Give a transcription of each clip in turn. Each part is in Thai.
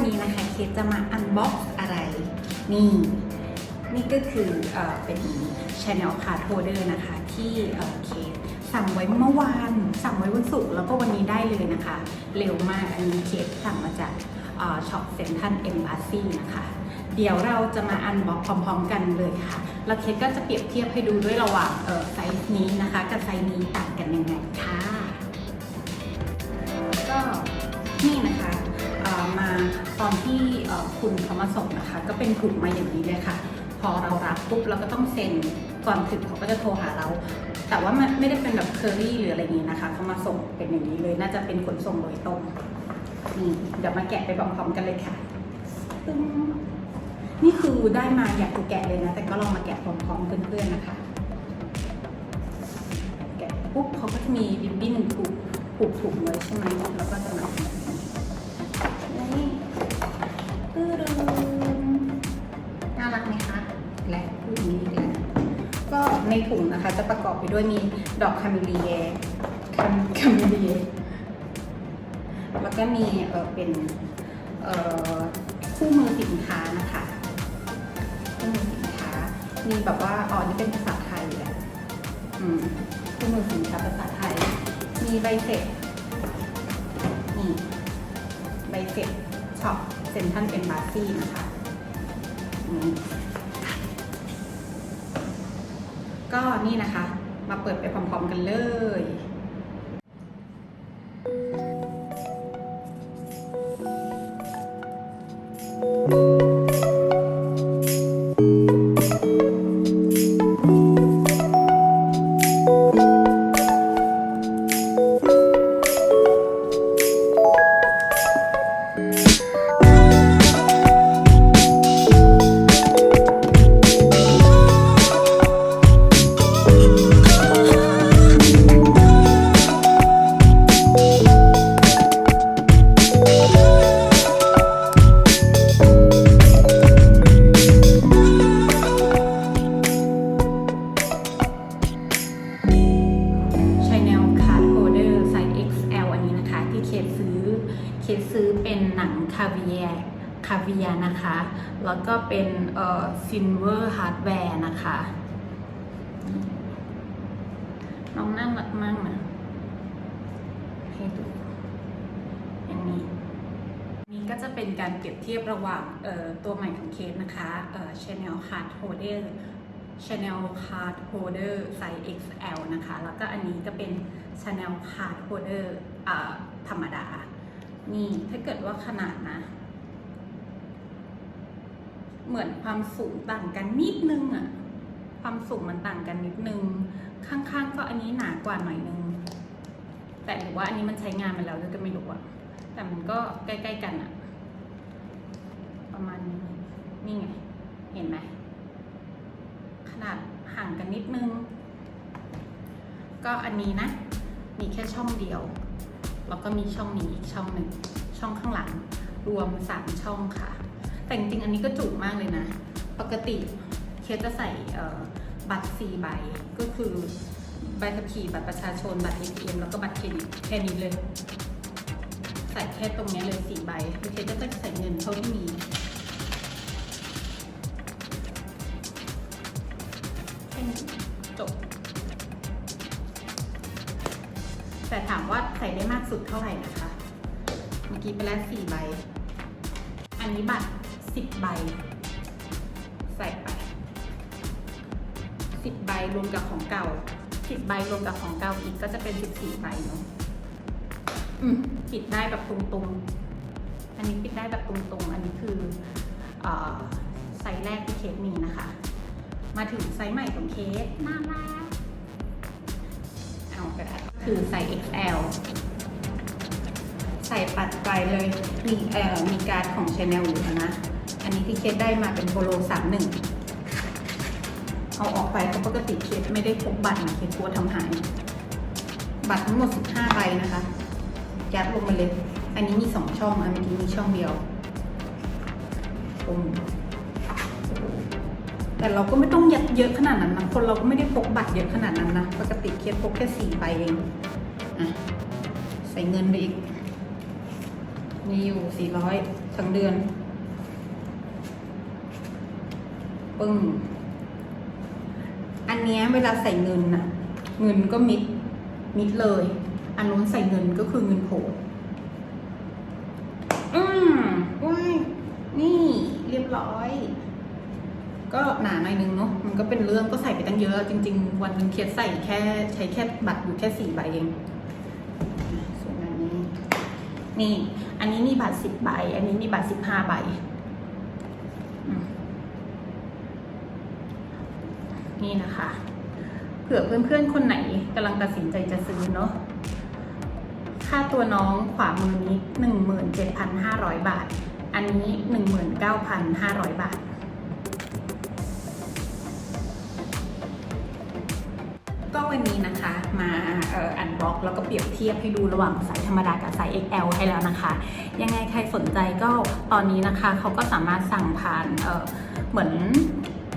วันนี้นะคะเคสจะมาอันบ็อกซ์อะไร นี่ นี่ก็คือเออเป็น Channel Card Holder นะคะที่เเคสสั่งไว้เมื่อวาน สั่งไว้วันศุกร์แล้วก็วันนี้ได้เลยนะคะ เร็วมากอันนี้เคสสั่งมาจากช็อปเซ็นทรัลเอ็มบาซีนะคะ เดี๋ยวเราจะมาอันบ็อกพร้อมๆกันเลยค่ะ แล้วเคสก็จะเปรียบเทียบให้ดูด้วยระหว่างไซส์นี้นะคะ กับไซส์นี้ต่างกันยังไงค่ะ ตอนที่คุณเขามาส่งนะคะ ก็เป็นถุงมาอย่างนี้เลยค่ะ พอเรารับปุ๊บเราก็ต้องเซ็นก่อนถึงเขาก็จะโทรหาเรา แต่ว่าไม่ได้เป็นแบบเคอรี่หรืออะไรอย่างนี้นะคะ เขามาส่งเป็นอย่างนี้เลยน่าจะเป็นขนส่งโดยตรงนี่เดี๋ยวมาแกะไปพร้อมๆกันเลยค่ะตึ้งนี่คือได้มาอยากจะแกะเลยนะ แต่ก็ลองมาแกะพร้อมๆเพื่อนๆนะคะ แกะปุ๊บเขาก็จะมีบิบบิ้นผูกผูกถุงไว้ใช่ไหมแล้วก็จะมา พูดอย่างนี้อีกแล้วก็ในถุงนะคะจะประกอบไปด้วยมีดอกคาเมลีเยคาคาเมลีเยแล้วก็มีเออเป็นเอ่อคู่มือสินค้านะคะคู่มือสินค้า มีแบบว่าอ๋อนี่เป็นภาษาไทยแหละอืมคู่มือสินค้าภาษาไทย มีใบเสร็จนี่ใบเสร็จช็อปเซ็นทรัลเอ็มบาซีนะคะอืม ก็นี่นะคะ มาเปิดไปพร้อมๆกันเลยาเวียนะคะ แล้วก็เป็นเอ่อซินเวอร์ฮาร์ดแวร์นะคะน้องน่ารักมากนะให้ดูอย่างนี้นี่ก็จะเป็นการเปรียบเทียบระหว่างเอ่อตัวใหม่ของเคสนะคะเอ่อ Chanel Card Holder Chanel Card Holder ไซส์ XL นะคะ แล้วก็อันนี้ก็เป็น Chanel Card Holder อ่าธรรมดา นี่ถ้าเกิดว่าขนาดนะ เหมือนความสูงต่างกันนิดนึงอะความสูงมันต่างกันนิดนึง ข้างๆก็อันนี้หนากว่าหน่อยนึง แต่หรือว่าอันนี้มันใช้งานมาแล้วด้วยก็ไม่รู้อะแต่มันก็ใกล้ๆกันอะประมาณนี้นี่ไง เห็นไหม ขนาดห่างกันนิดนึง ก็อันนี้นะ มีแค่ช่องเดียว แล้วก็มีช่องนี้อีกช่องหนึ่ง ช่องข้างหลัง รวมสามช่องค่ะ แต่จริงอันนี้ก็จุมากเลยนะ ปกติเคสจะใส่บัตรสี่ใบ ก็คือใบขับขี่บัตรประชาชน บัตร ATM แล้วก็บัตรเครดิตแค่นี้เลย ใส่แค่ตรงนี้เลยสี่ใบคือเคสก็จะใส่เงินเท่าที่มีแค่นี้จบ แต่ถามว่าใส่ได้มากสุดเท่าไหร่นะคะ เมื่อกี้ไปแล้วสี่ใบ อันนี้บัตร สิบใบ ใส่ไปสิบใบรวมกับของเก่าสิบใบรวมกับของเก่าอีกก็จะเป็นสิบสี่ใบเนาะอืมปิดได้แบบตรงๆ อันนี้ปิดได้แบบตรงๆ อันนี้คืออไซส์แรกที่เคสมีนะคะ มาถึงไซส์ใหม่ของเคสน่ารักเอากระดาษคือไซส์ XL ใส่ปัดไปเลยมีเอ่อมีการ์ดของ Chanel อยู่นะ นนี้ที่เคสได้มาเป็นโปโลสามหนึ่งเอาออกไปเพราะปกติเคสไม่ได้พกบัตรนะเคสกลัวทำหาย บัตรทั้งหมด 15ใบนะคะยัดลงมาเลยอันนี้มี2ช่องอันเมื่อกี้มีช่องเดียวปุ้มแต่เราก็ไม่ต้องยัดเยอะขนาดนั้นนะคนเราก็ไม่ได้พกบัตรเยอะขนาดนั้นนะ ปกติเคสพกแค่สี่ใบเองอะใส่เงินไปอีก มีอยู่400ทั้งเดือน ปึ้ง อันเนี้ยเวลาใส่เงินน่ะ เงินก็มิด มิดเลย อันนู้นใส่เงินก็คือเงินโผล่อืมว้ายนี่เรียบร้อย ก็หนาหน่อยนึงเนาะ มันก็เป็นเรื่องก็ใส่ไปตั้งเยอะ จริง ๆ วันนึงเคสใส่แค่ใช้แค่บัตรอยู่แค่สี่ใบเองส่วนอันนี้ นี่ อันนี้มีบัตรสิบใบ อันนี้มีบัตรสิบห้าใบอืม นี่นะคะ เผื่อเพื่อนๆคนไหนกำลังตัดสินใจจะซื้อเนาะค่าตัวน้องขวามือนี้หนึ่งหมื่นเจ็ดพันห้าร้อยบาท อันนี้หนึ่งหมื่นเก้าพันห้าร้อยบาท ก็วันนี้นะคะมาอันบล็อกแล้วก็เปรียบเทียบให้ดูระหว่างไซส์ธรรมดากับไซส์ XL ให้แล้วนะคะ ยังไงใครสนใจก็ตอนนี้นะคะเขาก็สามารถสั่งผ่านเเหมือน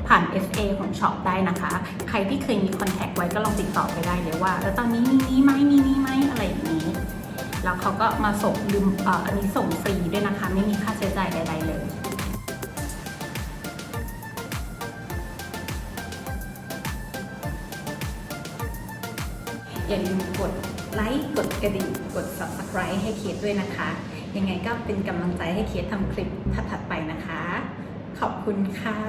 ผ่าน SA ของช็อปได้นะคะ ใครที่เคยมีคอนแทคไว้ก็ลองติดต่อไปได้เลยว่าเออตอนนี้มีนี้ไหมมีนี้ไหมอะไรอย่างนี้ แล้วเขาก็มาส่งลืมอ,อันนี้ส่งฟรีด้วยนะคะ ไม่มีค่าใช้จ่ายใดๆเลยอย่าลืมกดไลค์กดกระดิ่งกด subscribe ให้เคสด้วยนะคะ ยังไงก็เป็นกำลังใจให้เคสทำคลิปถัดๆไปนะคะ ขอบคุณค่ะ